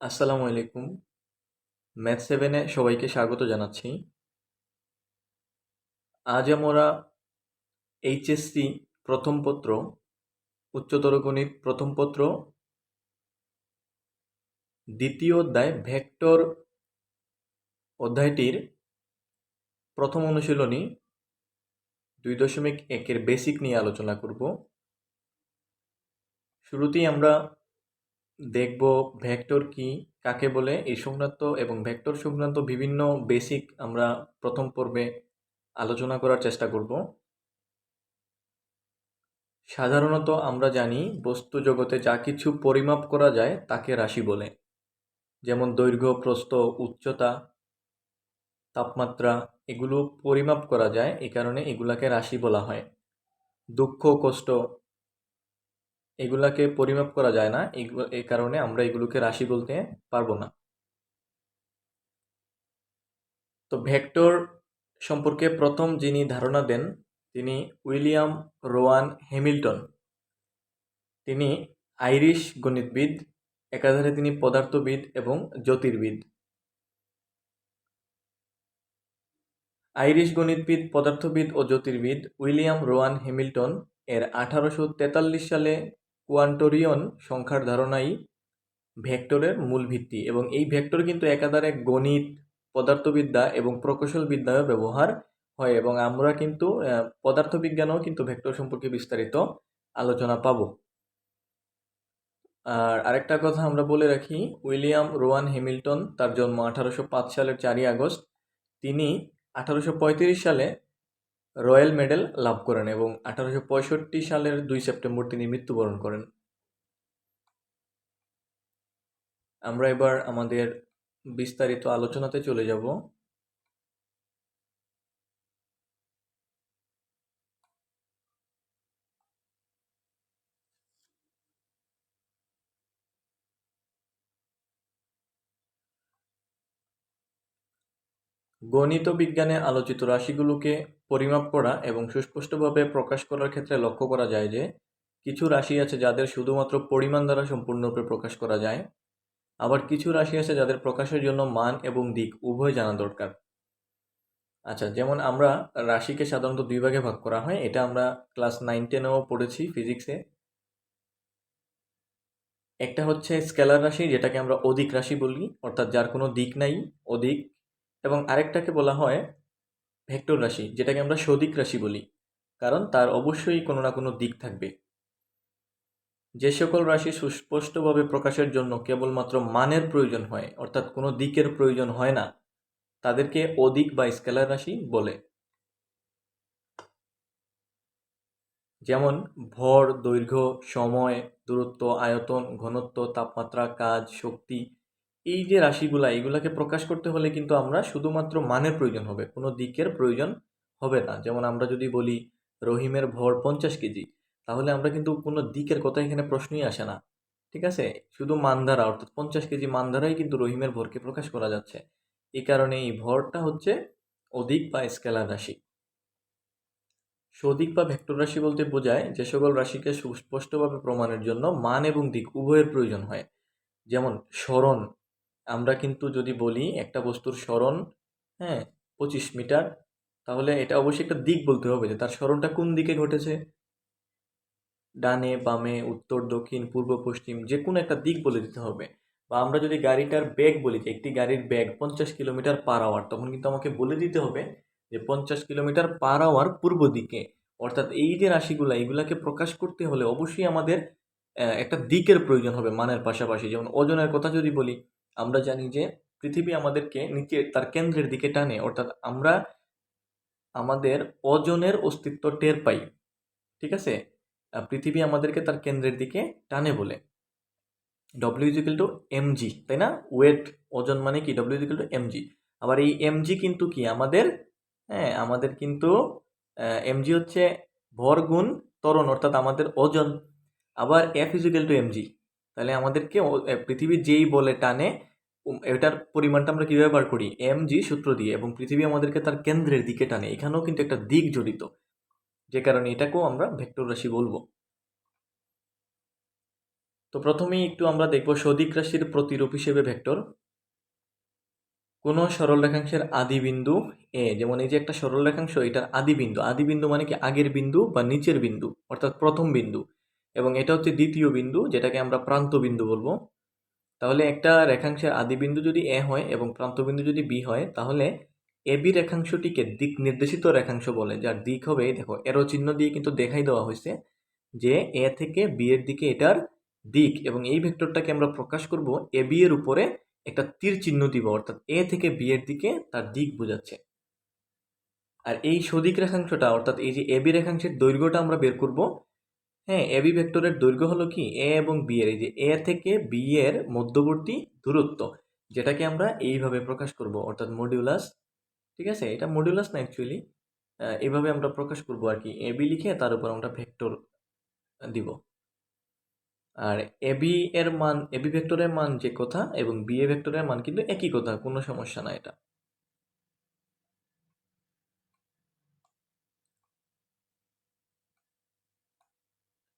আসসালামু আলাইকুম। ম্যাথ সেভেনে সবাইকে স্বাগত জানাচ্ছি। আজ আমরা এইচএসসি প্রথম পত্র, উচ্চতর গণিত প্রথম পত্র, দ্বিতীয় অধ্যায় ভেক্টর অধ্যায়টির প্রথম অনুশীলনী দুই দশমিক একের বেসিক নিয়ে আলোচনা করব। শুরুতেই আমরা দেখব ভেক্টর কি, কাকে বলে, এই সংক্রান্ত এবং ভেক্টর সংক্রান্ত বিভিন্ন বেসিক আমরা প্রথম পর্বে আলোচনা করার চেষ্টা করব। সাধারণত আমরা জানি বস্তু জগতে যা কিছু পরিমাপ করা যায় তাকে রাশি বলে। যেমন দৈর্ঘ্য, প্রস্থ, উচ্চতা, তাপমাত্রা, এগুলো পরিমাপ করা যায় এই কারণে এগুলাকে রাশি বলা হয়। দুঃখ, কষ্ট এগুলাকে পরিমাপ করা যায় না। এই কারণে আমরা এগুলোকে রাশি বলতে পারব না। তো ভেক্টর সম্পর্কে প্রথম যিনি ধারণা দেন, তিনি উইলিয়াম রোয়ান হ্যামিল্টন। তিনি আইরিশ গণিতবিদ, একাধারে তিনি পদার্থবিদ এবং জ্যোতির্বিদ। আইরিশ গণিতবিদ, পদার্থবিদ ও জ্যোতির্বিদ উইলিয়াম রোয়ান হ্যামিল্টন এর আঠারোশো তেতাল্লিশ সালে কোয়ান্টোরিয়ন সংখ্যার ধারণাই ভেক্টরের মূল ভিত্তি এবং এই ভেক্টর কিন্তু একাধারে গণিত, পদার্থবিদ্যা এবং প্রকৌশল বিদ্যায়ও ব্যবহার হয় এবং আমরা কিন্তু পদার্থবিজ্ঞানেও কিন্তু ভেক্টর সম্পর্কে বিস্তারিত আলোচনা পাব। আর আরেকটা কথা আমরা বলে রাখি, উইলিয়াম রোয়ান হ্যামিল্টন তার জন্ম আঠারোশো পাঁচ সালের চারই আগস্ট। তিনি আঠারোশো পঁয়ত্রিশ সালে রয়্যাল মেডেল লাভ করেন এবং আঠারোশো পঁয়ষট্টি সালের দুই সেপ্টেম্বর তিনি মৃত্যুবরণ করেন। আমরা এবার আমাদের বিস্তারিত আলোচনাতে চলে যাব। গণিত বিজ্ঞানে আলোচিত রাশিগুলোকে পরিমাপ করা এবং সুস্পষ্টভাবে প্রকাশ করার ক্ষেত্রে লক্ষ্য করা যায় যে, কিছু রাশি আছে যাদের শুধুমাত্র পরিমাণ দ্বারা সম্পূর্ণরূপে প্রকাশ করা যায়। আবার কিছু রাশি আছে যাদের প্রকাশের জন্য মান এবং দিক উভয় জানা দরকার। আচ্ছা যেমন আমরা রাশিকে সাধারণত দুই ভাগে ভাগ করা হয়। এটা আমরা ক্লাস নাইন টেনেও পড়েছি ফিজিক্সে। একটা হচ্ছে স্কেলার রাশি, যেটাকে আমরা অধিক রাশি বলি, অর্থাৎ যার কোনো দিক নাই। অধিক এবং আরেকটাকে বলা হয় ভেক্টর রাশি, যেটাকে আমরা সদিক রাশি বলি, কারণ তার অবশ্যই কোনো না কোনো দিক থাকবে। যে সকল রাশি সুস্পষ্টভাবে প্রকাশের জন্য কেবলমাত্র মানের প্রয়োজন হয়, অর্থাৎ কোনো দিকের প্রয়োজন হয় না, তাদেরকে অদিক বা স্কেলার রাশি বলে। যেমন ভর, দৈর্ঘ্য, সময়, দূরত্ব, আয়তন, ঘনত্ব, তাপমাত্রা, কাজ, শক্তি এই যে রাশিগুলা এইগুলাকে প্রকাশ করতে হলে কিন্তু আমরা শুধুমাত্র মানের প্রয়োজন হবে, কোনো দিকের প্রয়োজন হবে না। যেমন আমরা যদি বলি রহিমের ভর পঞ্চাশ কেজি, তাহলে আমরা কিন্তু কোনো দিকের কথা এখানে প্রশ্নই আসে না, ঠিক আছে? শুধু মানধারা, অর্থাৎ পঞ্চাশ কেজি মানধারাই কিন্তু রহিমের ভরকে প্রকাশ করা যাচ্ছে। এই কারণে এই ভরটা হচ্ছে অধিক বা স্কেলার রাশি। সদিক বা ভেক্টর রাশি বলতে বোঝায় যে সকল রাশিকে সুস্পষ্টভাবে প্রমাণের জন্য মান এবং দিক উভয়ের প্রয়োজন হয়। যেমন স্মরণ আমরা কিন্তু যদি বলি একটা বস্তুর স্মরণ হ্যাঁ পঁচিশ মিটার, তাহলে এটা অবশ্যই একটা দিক বলতে হবে যে তার স্মরণটা কোন দিকে ঘটেছে? ডানে, বামে, উত্তর, দক্ষিণ, পূর্ব, পশ্চিম, যে কোনো একটা দিক বলে দিতে হবে। বা আমরা যদি গাড়িটার ব্যাগ বলি যে একটি গাড়ির ব্যাগ পঞ্চাশ কিলোমিটার পার আওয়ার তখন কিন্তু আমাকে বলে দিতে হবে যে পঞ্চাশ কিলোমিটার পার আওয়ার পূর্ব দিকে। অর্থাৎ এই যে রাশিগুলো এইগুলাকে প্রকাশ করতে হলে অবশ্যই আমাদের একটা দিকের প্রয়োজন হবে মানের পাশাপাশি। যেমন ওজনের কথা যদি বলি আমরা জানি যে পৃথিবী আমাদেরকে নিচে, তার কেন্দ্রের দিকে টানে, অর্থাৎ আমরা আমাদের ওজনের অস্তিত্ব টের পাই। ঠিক আছে? পৃথিবী আমাদেরকে তার কেন্দ্রের দিকে টানে বলে। ডব্লিউ ইজিক্যাল টু এমজি তাই না? ওয়েট ওজন মানে কি? ডব্লিউ ইজিক্যাল টু এমজি আবার এই এমজি কিন্তু কি? আমাদের হ্যাঁ আমাদের কিন্তু এমজি হচ্ছে ভর গুণ ত্বরণ, অর্থাৎ আমাদের ওজন। আবার এফ ইজিক্যাল টু এমজি তাহলে আমাদেরকে পৃথিবী যেই বলে টানে এটার পরিমাণটা আমরা কীভাবে বার করি? এম জি সূত্র দিয়ে, এবং পৃথিবী আমাদেরকে তার কেন্দ্রের দিকে টানে। এখানেও কিন্তু একটা দিক জড়িত, যে কারণে এটাকেও আমরা ভেক্টর রাশি বলব। তো প্রথমেই একটু আমরা দেখব সদিক রাশির প্রতিরূপ হিসেবে ভেক্টর। কোনো সরল রেখাংশের আদি বিন্দু এ যেমন এই যে একটা সরল রেখাংশ এটার আদি বিন্দু আদি বিন্দু মানে কি? আগের বিন্দু বা নিচের বিন্দু, অর্থাৎ প্রথম বিন্দু। এবং এটা হচ্ছে দ্বিতীয় বিন্দু, যেটাকে আমরা প্রান্ত বিন্দু বলব। তাহলে একটা রেখাংশের আদি বিন্দু যদি এ হয় এবং প্রান্ত বিন্দু যদি বি হয়, তাহলে এ বি রেখাংশটিকে দিক নির্দেশিত রেখাংশ বলে, যার দিক হবে, দেখো এরো চিহ্ন দিয়ে কিন্তু দেখাই দেওয়া হয়েছে যে এ থেকে বি এর দিকে এটার দিক এবং এই ভেক্টরটাকে আমরা প্রকাশ করব এ বি এর উপরে একটা তীর চিহ্ন দিব, অর্থাৎ এ থেকে বি এর দিকে তার দিক বোঝাচ্ছে। আর এই সদিক রেখাংশটা, অর্থাৎ এই যে এ বি রেখাংশের দৈর্ঘ্যটা আমরা বের করব হ্যাঁ এ বি ভেক্টরের দৈর্ঘ্য হলো কি? এ এবং বি এর। এই যে এ থেকে বি এর মধ্যবর্তী দূরত্ব, যেটাকে আমরা এইভাবে প্রকাশ করব, অর্থাৎ মডিউলাস ঠিক আছে? এটা মডিউলাস না অ্যাকচুয়ালি এইভাবে আমরা প্রকাশ করব আর কি। এ বি লিখে তার উপর আমরা ভেক্টর দিব। আর এবি এর মান এবি ভেক্টরের মান যে কথা এবং বি এ ভেক্টরের মান কিন্তু একই কথা, কোনো সমস্যা না এটা।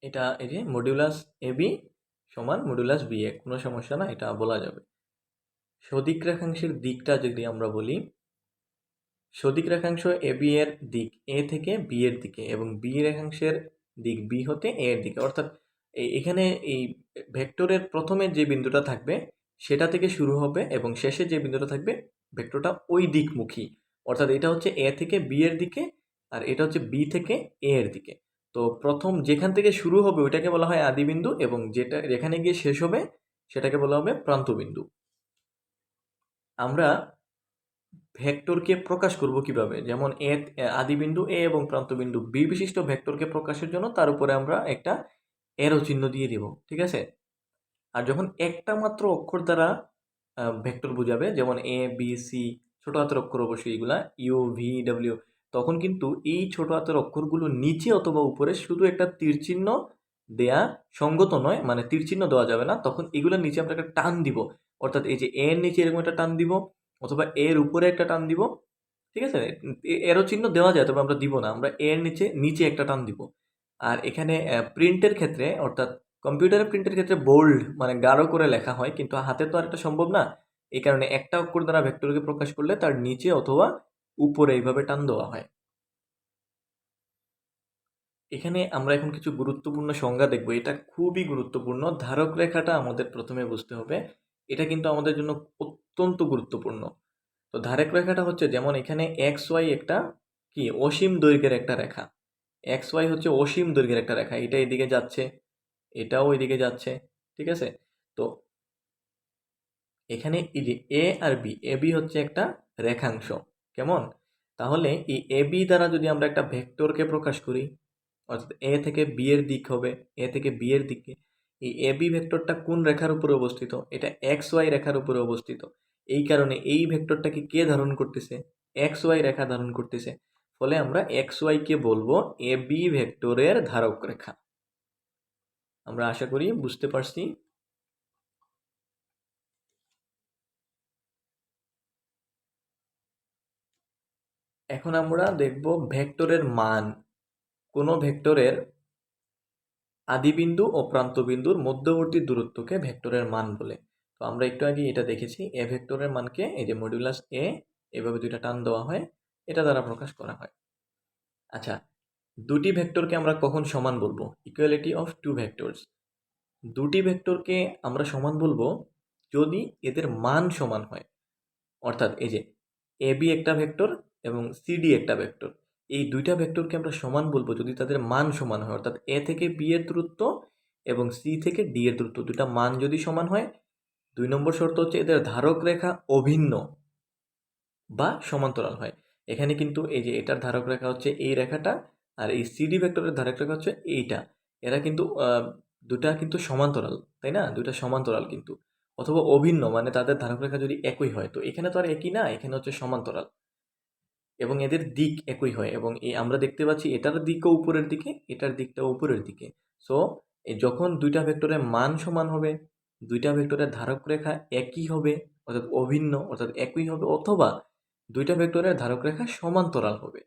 এটা এই যে মডিউলাস এ বি সমান মডিউলাস বি এ কোনো সমস্যা না, এটা বলা যাবে। সদিক রেখাংশের দিকটা যদি আমরা বলি, সদিক রেখাংশ এ বি এর দিক এ থেকে বি এর দিকে এবং বি রেখাংশের দিক বি হতে এ এর দিকে। অর্থাৎ এখানে এই ভেক্টরের প্রথমে যে বিন্দুটা থাকবে, সেটা থেকে শুরু হবে এবং শেষে যে বিন্দুটা থাকবে, ভেক্টরটা ওই দিকমুখী। অর্থাৎ এটা হচ্ছে এ থেকে বি এর দিকে আর এটা হচ্ছে বি থেকে এ এর দিকে। তো প্রথম যেখান থেকে শুরু হবে ওইটাকে বলা হয় আদি বিন্দু এবং যেটা যেখানে গিয়ে শেষ হবে সেটাকে বলা হবে প্রান্ত বিন্দু আমরা ভেক্টরকে প্রকাশ করব কীভাবে? যেমন এ আদি বিন্দু এ এবং প্রান্তবিন্দু বি বিশিষ্ট ভেক্টরকে প্রকাশের জন্য তার উপরে আমরা একটা এরো চিহ্ন দিয়ে দিব, ঠিক আছে? আর যখন একটা মাত্র অক্ষর দ্বারা ভেক্টর বোঝাবে, যেমন এ, বি, সি, ছোট হাতের অক্ষর অবশ্যই এগুলা, ইউ, ভি, ডাব্লিউ তখন কিন্তু এই ছোট হাতের অক্ষরগুলো নিচে অথবা উপরে শুধু একটা তীর চিহ্ন দেয়া সঙ্গত নয় মানে তীর চিহ্ন দেওয়া যাবে না। তখন এগুলোর নিচে আমরা একটা টান দিব। অর্থাৎ এই যে এর নিচে এরকম একটা টান দিব অথবা এর উপরে একটা টান দিব, ঠিক আছে? এরও চিহ্ন দেওয়া যায়, তবে আমরা দিব না। আমরা এর নিচে নিচে একটা টান দিব। আর এখানে প্রিন্টের ক্ষেত্রে, অর্থাৎ কম্পিউটারের প্রিন্টের ক্ষেত্রে বোল্ড মানে গাঢ় করে লেখা হয়, কিন্তু হাতে তো আর এটা সম্ভব না। এই কারণে একটা অক্ষর দ্বারা ভেক্টরকে প্রকাশ করলে তার নিচে অথবা উপরে এইভাবে টান দেওয়া হয়। এখানে আমরা এখন কিছু গুরুত্বপূর্ণ সংজ্ঞা দেখব। এটা খুবই গুরুত্বপূর্ণ। ধারক রেখাটা আমাদের প্রথমে বুঝতে হবে। এটা কিন্তু আমাদের জন্য অত্যন্ত গুরুত্বপূর্ণ। তো ধারক রেখাটা হচ্ছে যেমন এখানে এক্স ওয়াই একটা কি অসীম দৈর্ঘ্যের একটা রেখা। এক্স ওয়াই হচ্ছে অসীম দৈর্ঘ্যের একটা রেখা। এটা এদিকে যাচ্ছে, এটাও এদিকে যাচ্ছে, ঠিক আছে? তো এখানে এই যে এ আর বি এ বি হচ্ছে একটা রেখাংশ। কেমন? তাহলে এই এ, বি দ্বারা যদি আমরা একটা ভেক্টরকে প্রকাশ করি, অর্থাৎ এ থেকে বি এর দিক হবে, এ থেকে বি এর দিকে, এই এ, বি ভেক্টরটা কোন রেখার উপরে অবস্থিত? এটা এক্স, ওয়াই রেখার উপরে অবস্থিত। এই কারণে এই ভেক্টরটাকে কে ধারণ করতেছে? এক্স, ওয়াই রেখা ধারণ করতেছে। ফলে আমরা এক্স ওয়াইকে বলব এ, বি ভেক্টরের ধারক রেখা। আমরা আশা করি বুঝতে পারছি। এখন আমরা দেখব ভেক্টরের মান। কোনো ভেক্টরের আদিবিন্দু ও প্রান্তবিন্দুর মধ্যবর্তী দূরত্বকে ভেক্টরের মান বলে। তো আমরা একটু আগে এটা দেখেছি, এ ভেক্টরের মানকে এই যে মডিউলাস এ এভাবে দুইটা টান দেওয়া হয়, এটা দ্বারা প্রকাশ করা হয়। আচ্ছা দুটি ভেক্টরকে আমরা কখন সমান বলব? ইকুয়ালিটি অফ টু ভেক্টরস দুটি ভেক্টরকে আমরা সমান বলব যদি এদের মান সমান হয়। অর্থাৎ এই যে এ বি একটা ভেক্টর এবং সিডি একটা ভেক্টর এই দুইটা ভেক্টরকে আমরা সমান বলব যদি তাদের মান সমান হয়, অর্থাৎ এ থেকে বি এর দূরত্ব এবং সি থেকে ডি এর দূরত্ব দুটা মান যদি সমান হয়, দুই নম্বর শর্ত হচ্ছে এদের ধারক রেখা অভিন্ন বা সমান্তরাল হয়। এখানে কিন্তু এই যে এটার ধারক রেখা হচ্ছে এই রেখাটা আর এই সিডি ভেক্টরের ধারক রেখা হচ্ছে এইটা। এরা কিন্তু দুটা কিন্তু সমান্তরাল, তাই না? দুটা সমান্তরাল কিন্তু। অথবা অভিন্ন মানে তাদের ধারক রেখা যদি একই হয়, তো এখানে তো আর একই না, এখানে হচ্ছে সমান্তরাল। এবং এদের দিক একই হয় এবং এই আমরা দেখতে পাচ্ছি এটার দিকও উপরের দিকে, এটার দিকটাও উপরের দিকে। সো যখন দুইটা ভেক্টরের মান সমান হবে, দুইটা ভেক্টরের ধারক রেখা একই হবে, অর্থাৎ অভিন্ন, অর্থাৎ একই হবে, অথবা দুইটা ভেক্টরের ধারক রেখা সমান্তরাল হবে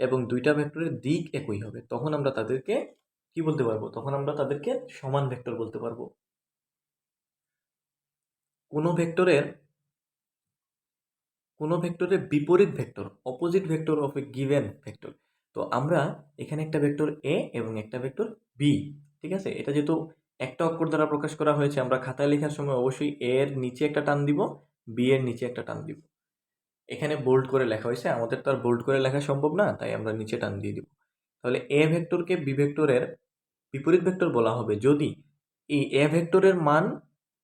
এবং দুইটা ভেক্টরের দিক একই হবে, তখন আমরা তাদেরকে কি বলতে পারব? তখন আমরা তাদেরকে সমান ভেক্টর বলতে পারব। কোনো ভেক্টরের কোনো ভেক্টরের বিপরীত vector opposite vector of a given vector তো আমরা এখানে একটা ভেক্টর এ এবং একটা ভেক্টর বি ঠিক আছে? এটা যেহেতু একটা অক্ষর দ্বারা প্রকাশ করা হয়েছে, আমরা খাতায় লেখার সময় অবশ্যই এ এর নিচে একটা টান দিব বি এর নিচে একটা টান দিব। এখানে বোল্ড করে লেখা হয়েছে, আমাদের তো আর বোল্ড করে লেখা সম্ভব না, তাই আমরা নিচে টান দিয়ে দিব। তাহলে এ ভেক্টরকে বি ভেক্টরের বিপরীত ভেক্টর বলা হবে যদি এই এ ভেক্টরের মান,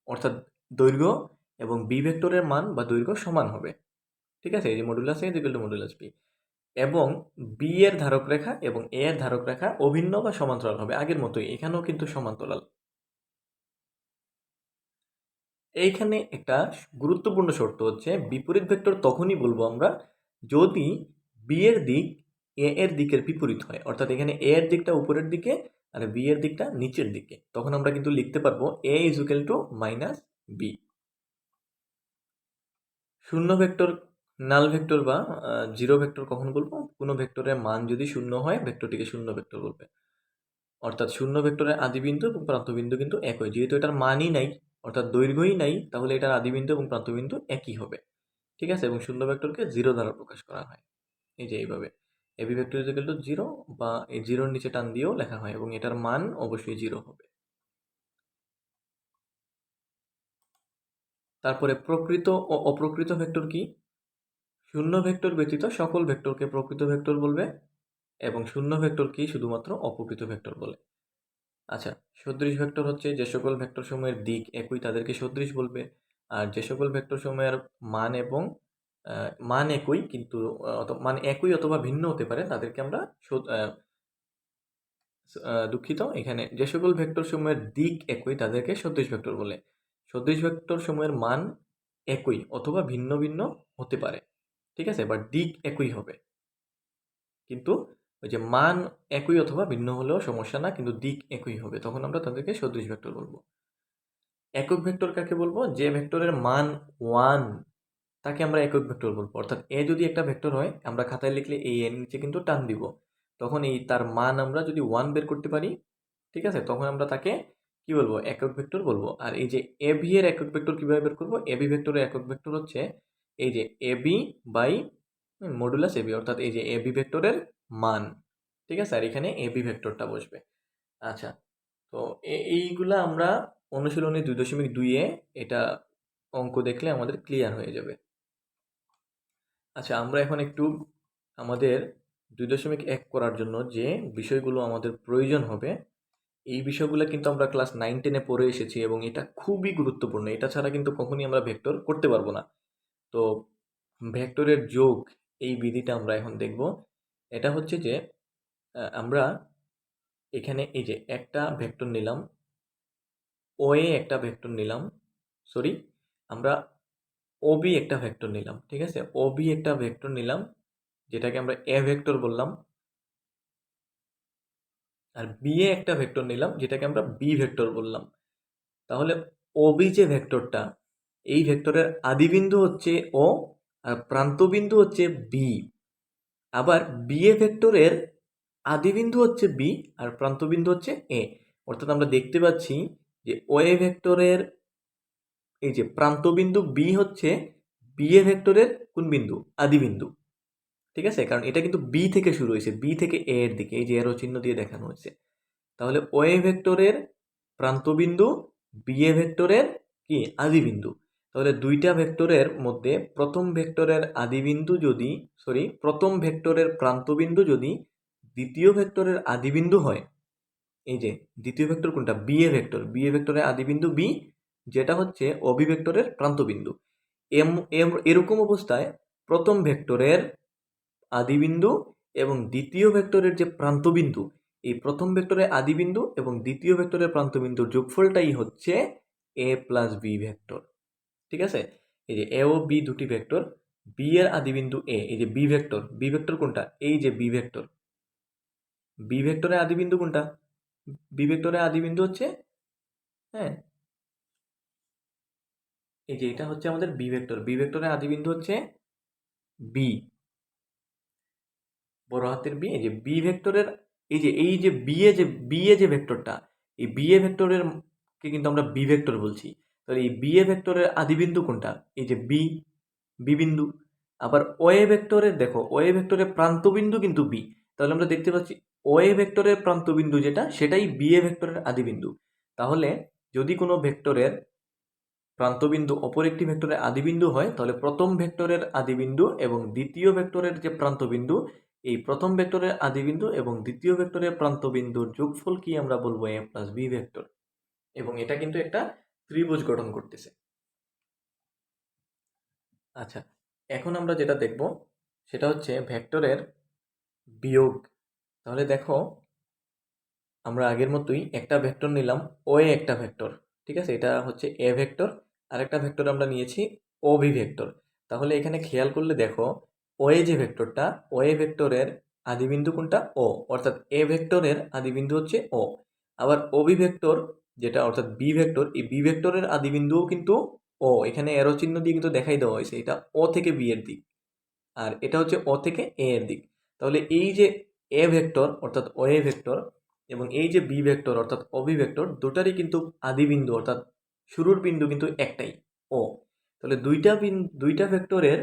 অর্থাৎ দৈর্ঘ্য এবং বি ভেক্টরের মান বা দৈর্ঘ্য সমান হবে। ঠিক আছে? এই যে modulus A equal to modulus B এবং বি এর ধারক রেখা এবং এ এর ধারক রেখা অভিন্ন বা সমান্তরাল হবে, আগের মতোই। এখানেও কিন্তু সমান্তরাল। এইখানে একটা গুরুত্বপূর্ণ শর্ত হচ্ছে, বিপরীত ভেক্টর তখনই বলব আমরা যদি বি এর দিক এ এর দিকের বিপরীত হয়, অর্থাৎ এখানে এ এর দিকটা উপরের দিকে আর বি এর দিকটা নিচের দিকে, তখন আমরা কিন্তু লিখতে পারব A is equal to minus B শূন্য ভেক্টর নাল ভেক্টর বা জিরো ভেক্টর কখন বলব? কোনো ভেক্টরের মান যদি শূন্য হয় ভেক্টরটিকে শূন্য ভেক্টর বলবে। অর্থাৎ শূন্য ভেক্টরের আদিবিন্দু এবং প্রান্তবিন্দু কিন্তু একই। যেহেতু এটার মানই নাই, অর্থাৎ দৈর্ঘ্যই নাই, তাহলে এটার আদিবিন্দু এবং প্রান্তবিন্দু একই হবে। ঠিক আছে? এবং শূন্য ভেক্টরকে জিরো দ্বারা প্রকাশ করা হয়। এই যে এইভাবে। AB vector is to zero বা এই জিরোর নিচে টান দিয়েও লেখা হয় এবং এটার মান অবশ্যই জিরো হবে। তারপরে প্রকৃত ও অপ্রকৃত ভেক্টর কি? শূন্য ভেক্টর ব্যতীত সকল ভেক্টরকে প্রকৃত ভেক্টর বলবে এবং শূন্য ভেক্টর কি শুধুমাত্র অপ্রকৃত ভেক্টর বলে। আচ্ছা সদৃশ ভেক্টর হচ্ছে যে সকল ভেক্টর সময়ের দিক একই তাদেরকে সদৃশ বলবে, আর যে সকল ভেক্টর সময়ের মান এবং মান একই কিন্তু মান একই অথবা ভিন্ন হতে পারে, তাদেরকে আমরা দুঃখিত, এখানে যে সকল ভেক্টর সময়ের দিক একই তাদেরকে সদৃশ ভেক্টর বলে। সদৃশ ভেক্টর সময়ের মান একই অথবা ভিন্ন ভিন্ন হতে পারে। ঠিক আছে? বাট দিক একই হবে। কিন্তু ওই যে মান একই অথবা ভিন্ন হলেও সমস্যা না, কিন্তু দিক একই হবে। তখন আমরা তাদেরকে সদৃশ ভেক্টর বলব। একক ভেক্টর কাকে বলব? যে ভেক্টরের মান ওয়ান, তাকে আমরা একক ভেক্টর বলব। অর্থাৎ এ যদি একটা ভেক্টর হয়, আমরা খাতায় লিখলে এই এর নিচে কিন্তু টান দিব। তখন এই তার মান আমরা যদি ওয়ান বের করতে পারি, ঠিক আছে? তখন আমরা তাকে কি বলব? একক ভেক্টর বলব। আর এই যে এ ভি এর একক ভেক্টর কীভাবে বের করব? এ বি ভেক্টরের একক ভেক্টর হচ্ছে এই যে A B by modulus A B অর্থাৎ এই যে এ বি ভেক্টরের মান, ঠিক আছে? আর এখানে এ বি ভেক্টরটা বসবে। আচ্ছা তো এইগুলা আমরা অনুশীলনী দুই দশমিক দুইয়ে এটা অঙ্ক দেখলে আমাদের ক্লিয়ার হয়ে যাবে। আচ্ছা আমরা এখন একটু আমাদের দুই দশমিক এক করার জন্য যে বিষয়গুলো আমাদের প্রয়োজন হবে, এই বিষয়গুলো কিন্তু আমরা ক্লাস নাইন টেনে পড়ে এসেছি এবং এটা খুবই গুরুত্বপূর্ণ। এটা ছাড়া কিন্তু কখনই আমরা ভেক্টর করতে পারব না। তো ভেক্টরের যোগ এই বিধিটা আমরা এখন দেখব। এটা হচ্ছে যে আমরা এখানে এই যে একটা ভেক্টর নিলাম ও এ একটা ভেক্টর নিলাম সরি আমরা ওবি একটা ভেক্টর নিলাম, ঠিক আছে? ওবি একটা ভেক্টর নিলাম, যেটাকে আমরা এ ভেক্টর বললাম, আর বি এ একটা ভেক্টর নিলাম, যেটাকে আমরা বি ভেক্টর বললাম। তাহলে ওবি যে ভেক্টরটা এই ভেক্টরের আদিবিন্দু হচ্ছে ও আর প্রান্তবিন্দু হচ্ছে বি আবার বি এ ভেক্টরের আদিবিন্দু হচ্ছে বি আর প্রান্তবিন্দু হচ্ছে এ অর্থাৎ আমরা দেখতে পাচ্ছি যে ও এ ভেক্টরের এই যে প্রান্তবিন্দু বি হচ্ছে বি এ ভেক্টরের কোন বিন্দু? আদিবিন্দু। ঠিক আছে? কারণ এটা কিন্তু বি থেকে শুরু হয়েছে বি থেকে এ এর দিকে। এই যে এরো চিহ্ন দিয়ে দেখানো হয়েছে। তাহলে ও এ ভেক্টরের প্রান্তবিন্দু বি এ ভেক্টরের কি? আদিবিন্দু। তাহলে দুইটা ভেক্টরের মধ্যে প্রথম ভেক্টরের আদিবিন্দু যদি সরি প্রথম ভেক্টরের প্রান্তবিন্দু যদি দ্বিতীয় ভেক্টরের আদিবিন্দু হয়, এই যে দ্বিতীয় ভেক্টর কোনটা? B A vector. B A ভেক্টরের আদিবিন্দু বি যেটা হচ্ছে অবি অভিভেক্টরের প্রান্তবিন্দু। এম এম, এরকম অবস্থায় প্রথম ভেক্টরের আদিবিন্দু এবং দ্বিতীয় ভেক্টরের যে প্রান্তবিন্দু, এই প্রথম ভেক্টরের আদিবিন্দু এবং দ্বিতীয় ভেক্টরের প্রান্তবিন্দুর যোগফলটাই হচ্ছে এ প্লাস বি ভেক্টর ঠিক আছে? এই যে এ ও বি দুটি ভেক্টর বি এর আদিবিন্দু এ এই যে বি ভেক্টর বি ভেক্টর কোনটা? এই যে বি ভেক্টর। বি ভেক্টরের আদিবিন্দু কোনটা? বি ভেক্টরের আদিবিন্দু হচ্ছে হ্যাঁ? এই যে এটা হচ্ছে আমাদের বি ভেক্টর। বি ভেক্টরের আদিবিন্দু হচ্ছে বি বড় হাতের বি এই যে বি ভেক্টরের, এই যে এই যে বি এ যে বি এ যে ভেক্টরটা, এই বি এ ভেক্টরের কে কিন্তু আমরা বি ভেক্টর বলছি। তাহলে এই বি এ ভেক্টরের আদিবিন্দু কোনটা? এই যে বি বি বিন্দু। আবার ও এ ভেক্টরের, দেখো ও এ ভেক্টরের প্রান্তবিন্দু কিন্তু বি তাহলে আমরা দেখতে পাচ্ছি ও এ ভেক্টরের প্রান্তবিন্দু যেটা, সেটাই বি এ ভেক্টরের আদিবিন্দু। তাহলে যদি কোনো ভেক্টরের প্রান্তবিন্দু অপর একটি ভেক্টরের আদিবিন্দু হয়, তাহলে প্রথম ভেক্টরের আদিবিন্দু এবং দ্বিতীয় ভেক্টরের যে প্রান্তবিন্দু, এই প্রথম ভেক্টরের আদিবিন্দু এবং দ্বিতীয় ভেক্টরের প্রান্তবিন্দুর যোগফল কি আমরা বলব? A plus B vector. এবং এটা কিন্তু একটা ত্রিভুজ গঠন করতেছে। আচ্ছা এখন আমরা যেটা দেখব সেটা হচ্ছে ভেক্টরের বিয়োগ। তাহলে দেখো, আমরা আগের মতোই একটা ভেক্টর নিলাম ও এ একটা ভেক্টর, ঠিক আছে? এটা হচ্ছে এ ভেক্টর, আরেকটা ভেক্টর আমরা নিয়েছি ও ভেক্টর। তাহলে এখানে খেয়াল করলে দেখো ও এ যে ভেক্টরটা ও এ ভেক্টরের আদিবিন্দু কোনটা? ও অর্থাৎ এ ভেক্টরের আদিবিন্দু হচ্ছে ও আবার ও বি ভেক্টর যেটা অর্থাৎ বি ভেক্টর এই বি ভেক্টরের আদিবিন্দুও কিন্তু ও এখানে এরো চিহ্ন দিয়ে কিন্তু দেখাই দেওয়া হয়েছে, এটা ও থেকে বি এর দিক। আর এটা হচ্ছে ও থেকে এ এর দিক। তাহলে এই যে এ ভেক্টর অর্থাৎ ও এ ভেক্টর এবং এই যে বি ভেক্টর অর্থাৎ অবি ভেক্টর দুটারই কিন্তু আদিবিন্দু, অর্থাৎ শুরুর বিন্দু কিন্তু একটাই ও তাহলে দুইটা বিন্দু দুইটা ভেক্টরের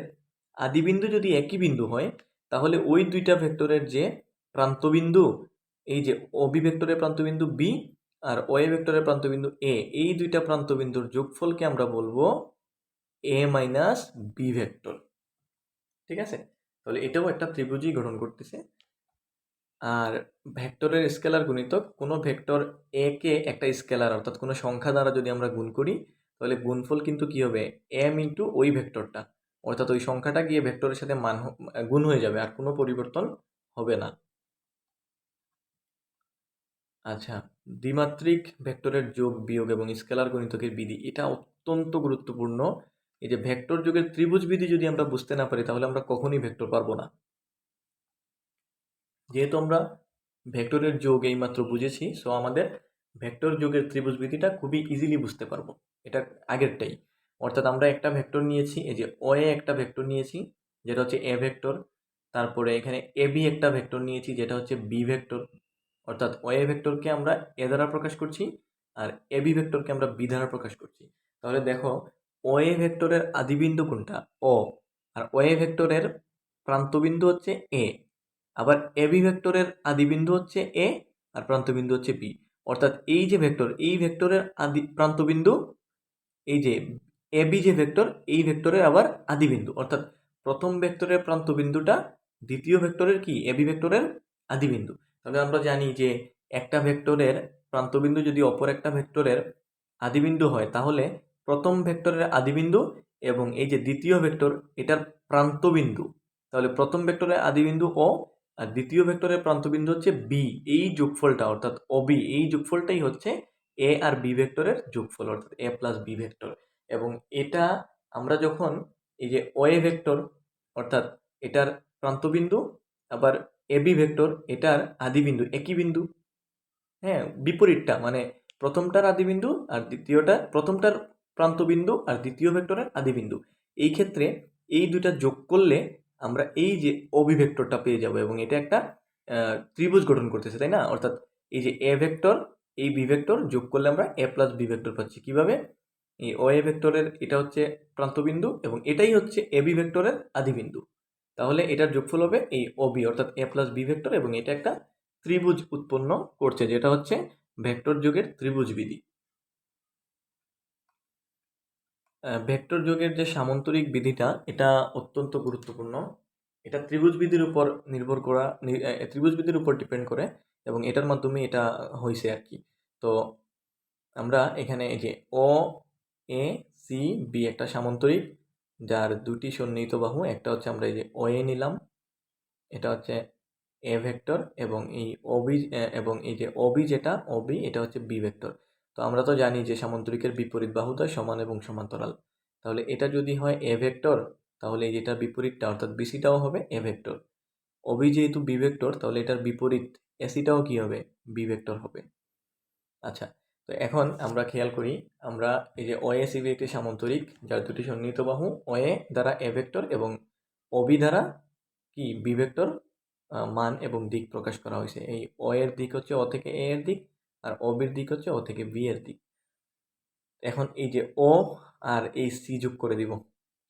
আদিবিন্দু যদি একই বিন্দু হয়, তাহলে ওই দুইটা ভেক্টরের যে প্রান্তবিন্দু, এই যে অবি ভেক্টরের প্রান্তবিন্দু বি আর ও এ ভেক্টরের প্রান্তবিন্দু এ এই দুইটা প্রান্তবিন্দুর যোগফলকে আমরা বলব এ মাইনাস বি ভেক্টর ঠিক আছে? তাহলে এটাও একটা ত্রিভুজই গঠন করতেছে। আর ভেক্টরের স্কেলার গুণিতক, কোনো ভেক্টর এ কে একটা স্কেলার, অর্থাৎ কোনো সংখ্যা দ্বারা যদি আমরা গুণ করি, তাহলে গুণফল কিন্তু কি হবে? এম ইন্টু ওই ভেক্টরটা অর্থাৎ ওই সংখ্যাটা গিয়ে ভেক্টরের সাথে মান গুণ হয়ে যাবে, আর কোনো পরিবর্তন হবে না। আচ্ছা দ্বিমাত্রিক ভেক্টরের যোগ বিয়োগ এবং স্কেলার গণিতকের বিধি, এটা অত্যন্ত গুরুত্বপূর্ণ। এই যে ভেক্টর যোগের ত্রিভুজ বিধি যদি আমরা বুঝতে না পারি, তাহলে আমরা কখনই ভেক্টর পারব না। যেহেতু আমরা ভেক্টরের যোগ এইমাত্র বুঝেছি সো আমাদের ভেক্টর যোগের ত্রিভুজ বিধিটা খুবই ইজিলি বুঝতে পারব। এটা আগেরটাই। অর্থাৎ আমরা একটা ভেক্টর নিয়েছি, এই যে ও এ একটা ভেক্টর নিয়েছি, যেটা হচ্ছে এ ভেক্টর। তারপরে এখানে এ বি একটা ভেক্টর নিয়েছি, যেটা হচ্ছে বি ভেক্টর। অর্থাৎ ও এ ভেক্টরকে আমরা এ দ্বারা প্রকাশ করছি আর এ বি ভেক্টরকে আমরা বি দ্বারা প্রকাশ করছি। তাহলে দেখো ও এ ভেক্টরের আদিবিন্দু কোনটা? ও আর ও এ ভেক্টরের প্রান্তবিন্দু হচ্ছে এ আবার এ বি ভেক্টরের আদিবিন্দু হচ্ছে এ আর প্রান্তবিন্দু হচ্ছে বি অর্থাৎ এই যে ভেক্টর, এই ভেক্টরের আদি, প্রান্তবিন্দু, এই যে এ বি যে ভেক্টর, এই ভেক্টরের আবার আদিবিন্দু। অর্থাৎ প্রথম ভেক্টরের প্রান্তবিন্দুটা দ্বিতীয় ভেক্টরের কি? এ বি ভেক্টরের আদিবিন্দু। তবে আমরা জানি যে একটা ভেক্টরের প্রান্তবিন্দু যদি অপর একটা ভেক্টরের আদিবিন্দু হয়, তাহলে প্রথম ভেক্টরের আদিবিন্দু এবং এই যে দ্বিতীয় ভেক্টর, এটার প্রান্তবিন্দু। তাহলে প্রথম ভেক্টরের আদিবিন্দু ও আর দ্বিতীয় ভেক্টরের প্রান্তবিন্দু হচ্ছে বি এই যোগফলটা, অর্থাৎ অবি এই যোগফলটাই হচ্ছে এ আর বি ভেক্টরের যোগফল, অর্থাৎ এ প্লাস বি ভেক্টর। এবং এটা আমরা যখন এই যে ও এ ভেক্টর, অর্থাৎ এটার প্রান্তবিন্দু, আবার এ বি ভেক্টর এটার আদিবিন্দু, একই বিন্দু হ্যাঁ বিপরীতটা মানে প্রথমটার আদিবিন্দু আর দ্বিতীয়টা, প্রথমটার প্রান্তবিন্দু আর দ্বিতীয় ভেক্টরের আদিবিন্দু। এই ক্ষেত্রে এই দুটা যোগ করলে আমরা এই যে অবিভেক্টরটা পেয়ে যাব এবং এটা একটা ত্রিভুজ গঠন করতেছে, তাই না? অর্থাৎ এই যে এ ভেক্টর এই বি ভেক্টর যোগ করলে আমরা এ প্লাস বি ভেক্টর পাচ্ছি। কীভাবে? এই ও এ ভেক্টরের এটা হচ্ছে প্রান্তবিন্দু এবং এটাই হচ্ছে এ বি ভেক্টরের আদিবিন্দু। তাহলে এটার যোগফল হবে এই ও বি অর্থাৎ এ প্লাস বি ভেক্টর এবং এটা একটা ত্রিভুজ উৎপন্ন করছে, যেটা হচ্ছে ভেক্টর যোগের ত্রিভুজ বিধি। ভেক্টর যোগের যে সামান্তরিক বিধিটা, এটা অত্যন্ত গুরুত্বপূর্ণ। এটা ত্রিভুজ বিধির উপর নির্ভর করা ত্রিভুজ বিধির উপর ডিপেন্ড করে এবং এটার মাধ্যমে এটা হয়েছে আর কি। তো আমরা এখানে এই যে ও এ সি বি একটা সামান্তরিক যার দুটি সন্নিহিত বাহু, একটা হচ্ছে আমরা এই যে ও এ নিলাম, এটা হচ্ছে এ ভেক্টর এবং এই ওবি এবং এই যে ওবি যেটা ওবি এটা হচ্ছে বি ভেক্টর। তো আমরা তো জানি যে সামান্তরিকের বিপরীত বাহুদ্বয় সমান এবং সমান্তরাল। তাহলে এটা যদি হয় এ ভেক্টর, তাহলে এই যেটার বিপরীতটা, অর্থাৎ বিসিটাও হবে এ ভেক্টর। ওবি যেহেতু বি ভেক্টর, তাহলে এটার বিপরীত এসিটাও কি হবে? বি ভেক্টর হবে। আচ্ছা তো এখন আমরা খেয়াল করি, আমরা এই যে ও সিবি একটি সামান্তরিক, যার দুটি সন্নিহিত বাহু ও এ দ্বারা এ ভেক্টর এবং ওবি দ্বারা কি বি ভেক্টর মান এবং দিক প্রকাশ করা হয়েছে। এই ও এর দিক হচ্ছে ও থেকে এ এর দিক আর ওবির দিক হচ্ছে ও থেকে বি এর দিক। এখন এই যে ও আর এই সি যোগ করে দিব,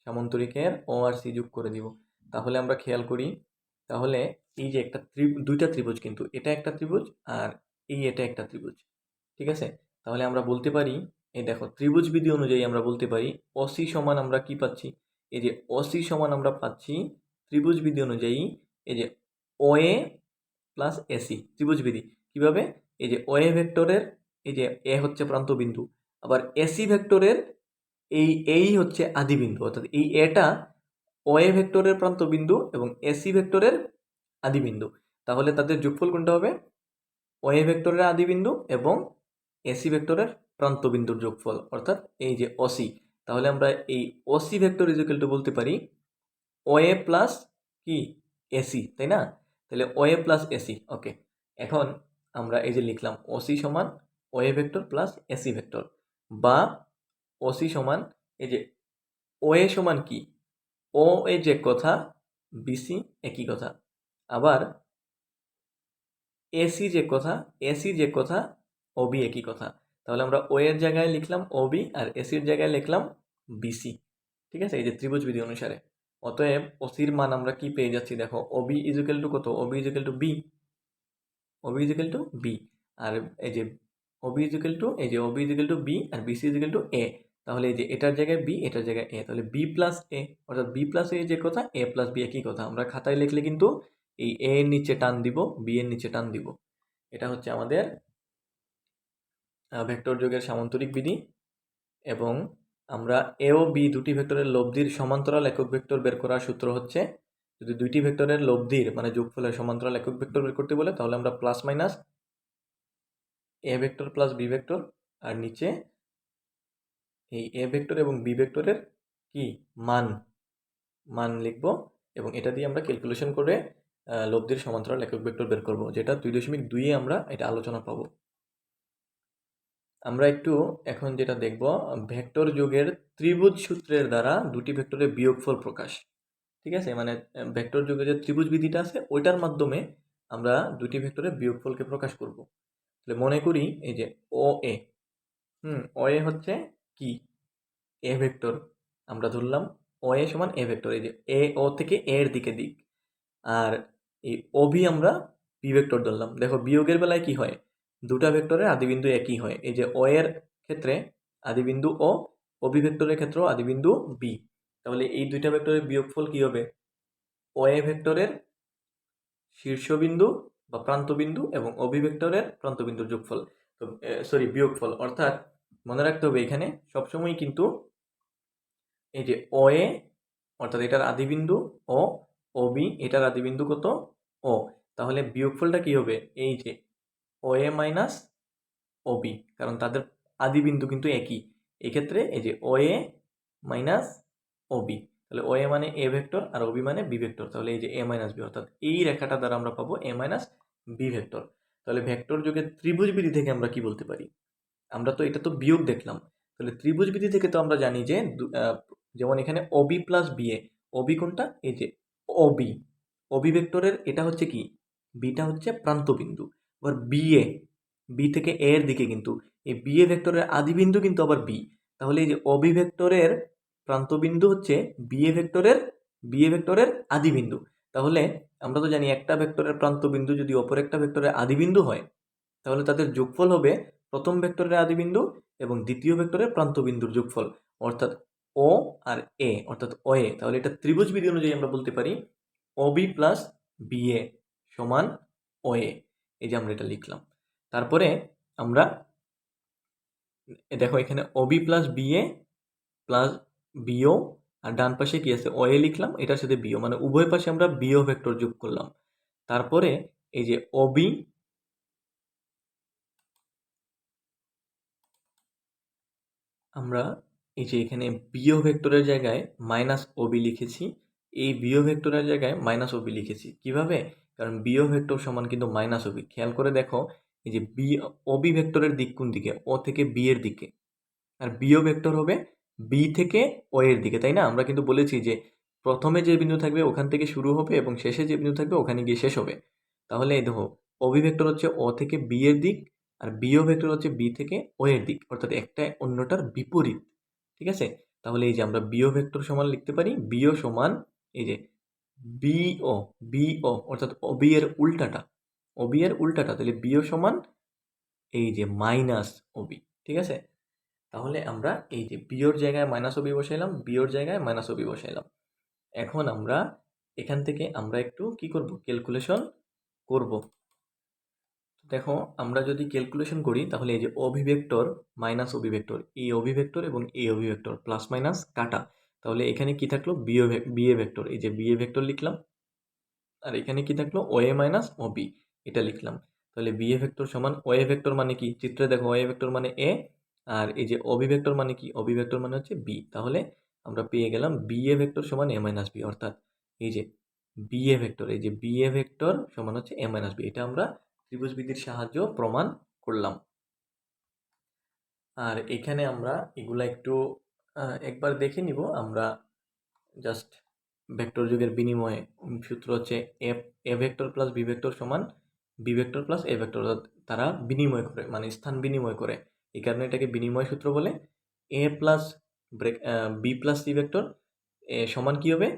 সামন্তরিকের ও আর সি যোগ করে দিব, তাহলে আমরা খেয়াল করি, তাহলে এই যে একটা ত্রি দুইটা ত্রিভুজ কিন্তু, এটা একটা ত্রিভুজ আর এই এটা একটা ত্রিভুজ, ঠিক আছে? তাহলে আমরা বলতে পারি, এই দেখো ত্রিভুজ বিধি অনুযায়ী আমরা বলতে পারি অসি সমান আমরা কি পাচ্ছি? এই যে অসি সমান আমরা পাচ্ছি ত্রিভুজ বিধি অনুযায়ী এই যে ও এ প্লাস এসি ত্রিভুজ বিধি। কীভাবে? এই যে ও এ ভেক্টরের এই যে এ হচ্ছে প্রান্ত বিন্দু আবার এসি ভেক্টরের এই এই হচ্ছে আদি বিন্দু অর্থাৎ এই এটা ও এ ভেক্টরের প্রান্ত বিন্দু এবং এসি ভেক্টরের আদি বিন্দু তাহলে তাদের যোগফল কোনটা হবে? ও এ ভেক্টরের আদি বিন্দু এবং এসি ভেক্টরের প্রান্ত বিন্দুর যোগফল, অর্থাৎ এই যে অসি তাহলে আমরা এই অসি ভেক্টর ইজিক্যাল টু বলতে পারি ও এ প্লাস কি? এসি তাই না? তাহলে ও এ প্লাস এসি ওকে এখন আমরা এই যে লিখলাম ওসি সমান O A vector plus AC vector, বা ওসি সমান এই যে ও এ সমান কি? ও এ যে কথা বিসি একই কথা। আবার এসি যে কথা এসি যে কথা ওবি একই কথা। তাহলে আমরা ও এর জায়গায় লিখলাম ওবি আর এসির জায়গায় লিখলাম বিসি ঠিক আছে? এই যে ত্রিভুজ বিধি অনুসারে। অতএব ওসির মান আমরা কি পেয়ে যাচ্ছি? দেখো ওবি ইজুকেল টু কত? OB equal to B OB equal to B আর এই যে ওবি ইজুকেল টু এই যে ওবি ইজুকেল টু বি আর বিসি ইজুকেল টু এ তাহলে এই যে এটার জায়গায় বি এটার জায়গায় এ তাহলে বি প্লাস এ অর্থাৎ বি প্লাস এ যে কথা এ প্লাস বি একই কথা। আমরা খাতায় লিখলে কিন্তু এই এ এর নিচে টান দিব বি এর নিচে টান দিব। এটা হচ্ছে আমাদের ভেক্টর যোগের সামান্তরিক বিধি এবং আমরা এ ও বি দুটি ভেক্টরের লব্ধির সমান্তরাল একক ভেক্টর বের করার সূত্র হচ্ছে, যদি দুইটি ভেক্টরের লব্ধির মানে যোগফলের সমান্তরাল একক ভেক্টর বের করতে বলে, তাহলে আমরা plus minus A vector plus B vector আর নিচে এই এ ভেক্টর এবং বি ভেক্টরের কি? মান মান লিখব এবং এটা দিয়ে আমরা ক্যালকুলেশন করে লব্ধির সমান্তরাল একক ভেক্টর বের করব, যেটা দুই দশমিক দুইয়ে আমরা এটা আলোচনা পাবো। আমরা একটু এখন যেটা দেখব, ভেক্টর যুগের ত্রিভুজ সূত্রের দ্বারা দুটি ভেক্টরের বিয়োগফল প্রকাশ। ঠিক আছে? মানে ভেক্টর যুগের যে ত্রিভুজ বিধিটা আছে, ওইটার মাধ্যমে আমরা দুটি ভেক্টরের বিয়োগফলকে প্রকাশ করব। তাহলে মনে করি এই যে ও এ, হুম, ও এ হচ্ছে কি? A vector. আমরা ধরলাম ও এ সমান এ ভেক্টর। এই যে এ, ও থেকে এ এর দিকে দিক। আর এই অভি আমরা বি ভেক্টর ধরলাম। দেখো, বিয়োগের বেলায় কি হয়? দুটা ভেক্টরের আদিবিন্দু একই হয়। এই যে ও এর ক্ষেত্রে আদিবিন্দু ও অভিভেক্টরের ক্ষেত্রেও আদিবিন্দু বি তাহলে এই দুইটা ভেক্টরের বিয়োগফল কি হবে? ও এ ভেক্টরের শীর্ষবিন্দু বা প্রান্তবিন্দু এবং অভিভেক্টরের প্রান্তবিন্দুর যোগফল, তো সরি বিয়োগফল। অর্থাৎ মনে রাখতে হবে এখানে সবসময় কিন্তু এই যে ও এ অর্থাৎ এটার আদিবিন্দু ও ও বি এটার আদিবিন্দু কত? ও তাহলে বিয়োগফলটা কি হবে? এই যে ও এ মাইনাস ও বি কারণ তাদের আদিবিন্দু কিন্তু একই। এক্ষেত্রে এই যে ও এ মাইনাস ও বি তাহলে ও এ মানে এ ভেক্টর আর ও বি মানে বি ভেক্টর তাহলে এই যে এ মাইনাস বি অর্থাৎ এই রেখাটা দ্বারা আমরা পাবো এ মাইনাস বি ভেক্টর তাহলে ভেক্টর যুগের ত্রিভুজ বিধি থেকে আমরা কি বলতে পারি? আমরা তো এটা তো বিয়োগ দেখলাম। তাহলে ত্রিভুজ বিধি থেকে তো আমরা জানি যে যেমন এখানে OB plus B A OB কোনটা? এই যে ওবি ওবি ভেক্টরের এটা হচ্ছে কি? বিটা হচ্ছে প্রান্তবিন্দু। আবার বি এ বি থেকে এ এর দিকে কিন্তু। এই বি এ ভেক্টরের আদিবিন্দু কিন্তু আবার বি তাহলে এই যে অবি ভেক্টরের প্রান্তবিন্দু হচ্ছে বি এ ভেক্টরের বি এ ভেক্টরের আদিবিন্দু তাহলে আমরা তো জানি একটা ভেক্টরের প্রান্তবিন্দু যদি অপর একটা ভেক্টরের আদিবিন্দু হয়, তাহলে তাদের যোগফল হবে প্রথম ভেক্টরের আদিবিন্দু এবং দ্বিতীয় ভেক্টরের প্রান্তবিন্দুর যোগফল, অর্থাৎ ও আর এ অর্থাৎ ও এ তাহলে এটা ত্রিভুজ বিধি অনুযায়ী আমরা বলতে পারি O B plus B A সমান ও এ এই যে আমরা এটা লিখলাম। তারপরে আমরা দেখো এখানে OB plus BA plus BO আর ডান পাশে কি আছে? ও এ লিখলাম, এটার সাথে বিও মানে উভয় পাশে আমরা বিও ভেক্টর যোগ করলাম। তারপরে এই যে ওবি আমরা এই যে এখানে বিও ভেক্টরের জায়গায় মাইনাস ওবি লিখেছি। এই বিও ভেক্টরের জায়গায় মাইনাস ওবি লিখেছি। কীভাবে? কারণ বিও ভেক্টর সমান কিন্তু মাইনাস ওবি খেয়াল করে দেখো, এই যে বি ওবি ভেক্টরের দিক কোন দিকে? ও থেকে বি এর দিকে। আর বিও ভেক্টর হবে বি থেকে ও এর দিকে, তাই না? আমরা কিন্তু বলেছি যে প্রথমে যে বিন্দু থাকবে ওখান থেকে শুরু হবে এবং শেষে যে বিন্দু থাকবে ওখানে গিয়ে শেষ হবে। তাহলে এই দেখো অভিভেক্টর হচ্ছে ও থেকে বি এর দিক আর বিও ভেক্টর হচ্ছে বি থেকে ও এর দিক। অর্থাৎ একটা অন্যটার বিপরীত। ঠিক আছে? তাহলে এই যে আমরা বিও ভেক্টর সমান লিখতে পারি বিও সমান এই যে বিও বিও অর্থাৎ অবি এর উল্টাটা। অবি এর উল্টাটা, তাহলে বিও সমান এই যে মাইনাস ওবি ঠিক আছে? তাহলে আমরা এই যে বিওর জায়গায় মাইনাস ওবি বসাইলাম বিওর জায়গায় মাইনাস ওবি বসাইলাম। এখন আমরা এখান থেকে আমরা একটু কি করব? ক্যালকুলেশন করব। দেখো, আমরা যদি ক্যালকুলেশন করি, তাহলে এই যে অভিভেক্টর মাইনাস অভিভেক্টর এই অভিভেক্টর এবং এই অভিভেক্টর প্লাস মাইনাস কাটা। তাহলে এখানে কি থাকল? বিও বিএ ভেক্টর এই যে বিএ ভেক্টর লিখলাম। আর এখানে কি থাকল? ও এ মাইনাস ও বি এটা লিখলাম। তাহলে বিএ ভেক্টর সমান ও এ ভেক্টর মানে কি? চিত্রে দেখো ও এ ভেক্টর মানে এ আর এই যে অভিভেক্টর মানে কি? অভিভেক্টর মানে হচ্ছে বি তাহলে আমরা পেয়ে গেলাম বিএ ভেক্টর সমান এ মাইনাস বি অর্থাৎ এই যে বিএ ভেক্টর এই যে বিএ ভেক্টর সমান হচ্ছে এ মাইনাস বি এটা আমরা ত্রিভুজ বিধির সাহায্য প্রমাণ করলাম। আর এখানে আমরা এগুলা একটু একবার দেখে নিব। আমরা জাস্ট ভেক্টর যুগের বিনিময়ে সূত্র হচ্ছে A A vector plus B vector সমান B vector plus A vector তারা বিনিময় করে মানে স্থান বিনিময় করে। এই কারণে এটাকে বিনিময় সূত্র বলে। A plus bracket B plus C vector সমান কী হবে?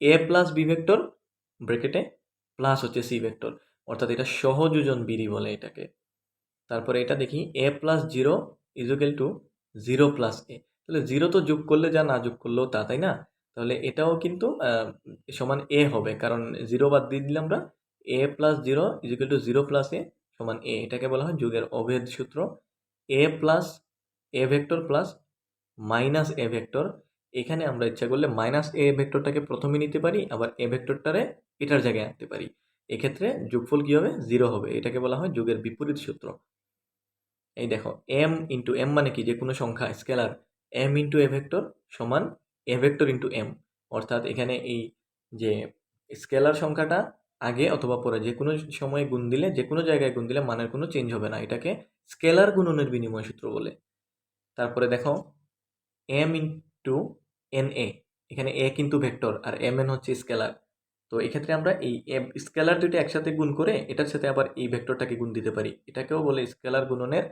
এ প্লাস বি ভেক্টর ব্রেকেটে প্লাস হচ্ছে সি ভেক্টর অর্থাৎ এটা সহযোজন বিধি বলে এটাকে। তারপরে এটা দেখি A plus zero equal to zero plus A তাহলে জিরো তো যোগ করলে যা না যোগ করলেও তা, তাই না? তাহলে এটাও কিন্তু সমান এ হবে। কারণ জিরো বাদ দিয়ে দিলে আমরা A plus zero equal to zero plus A সমান এ এটাকে বলা হয় যুগের অভেদ সূত্র। A plus A vector plus minus A vector এখানে আমরা ইচ্ছা করলে মাইনাস এ ভেক্টরটাকে প্রথমে নিতে পারি, আবার এ ভেক্টরটারে এটার জায়গায় আনতে পারি। এক্ষেত্রে যোগফল কী হবে? জিরো হবে। এটাকে বলা হয় যোগের বিপরীত সূত্র। এই দেখো এম ইন্টু এম মানে কি? যে কোনো সংখ্যা scalar M into A vector সমান এ ভেক্টর ইন্টু এম অর্থাৎ এখানে এই যে স্কেলার সংখ্যাটা আগে অথবা পরে যে কোনো সময়ে গুণ দিলে, যে কোনো জায়গায় গুণ দিলে মানের কোনো চেঞ্জ হবে না। এটাকে স্কেলার গুণনের বিনিময় সূত্র বলে। তারপরে দেখো এম ইন্টু এন এ এখানে এ কিন্তু ভেক্টর আর এম এন হচ্ছে স্কেলার তো এক্ষেত্রে আমরা এই স্কেলার দুটো একসাথে গুণ করে এটার সাথে আবার এই ভেক্টরটাকে গুণ দিতে পারি। এটাকেও বলে স্কেলার গুণনের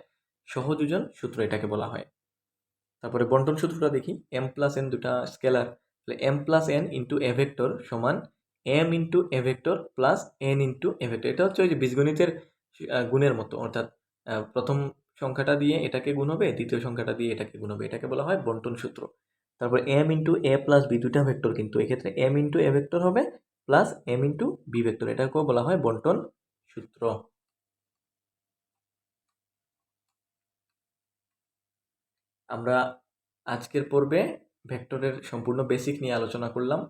সহযোজন সূত্র এটাকে বলা হয়। তারপরে বন্টন সূত্রটা দেখি এম প্লাস এন দুটা স্কেলার তাহলে M plus N into A vector সমান M into A vector plus N into A vector এটা হচ্ছে ওই যে বীজগণিতের গুণের মতো, অর্থাৎ প্রথম সংখ্যাটা দিয়ে এটাকে গুণ হবে, দ্বিতীয় সংখ্যাটা দিয়ে এটাকে গুণ হবে। এটাকে বলা হয় বন্টন সূত্র। তারপর M into A plus B দুটা ভেক্টর কিন্তু এক্ষেত্রে এম ইন্টু এ ভেক্টর হবে plus M into B vector এটাকেও বলা হয় বন্টন সূত্র। আমরা আজকের পর্বে ভেক্টরের সম্পূর্ণ বেসিক নিয়ে আলোচনা করলাম।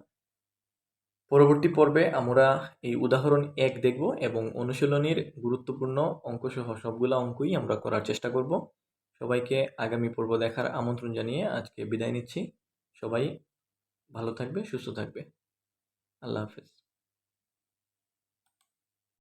পরবর্তী পর্বে আমরা এই উদাহরণ এক দেখব এবং অনুশীলনীর গুরুত্বপূর্ণ অঙ্কসহ সবগুলো অঙ্কই আমরা করার চেষ্টা করব। সবাইকে আগামী পর্ব দেখার আমন্ত্রণ জানিয়ে আজকে বিদায় নিচ্ছি। সবাই ভালো থাকবে, সুস্থ থাকবে। আল্লাহ হাফেজ।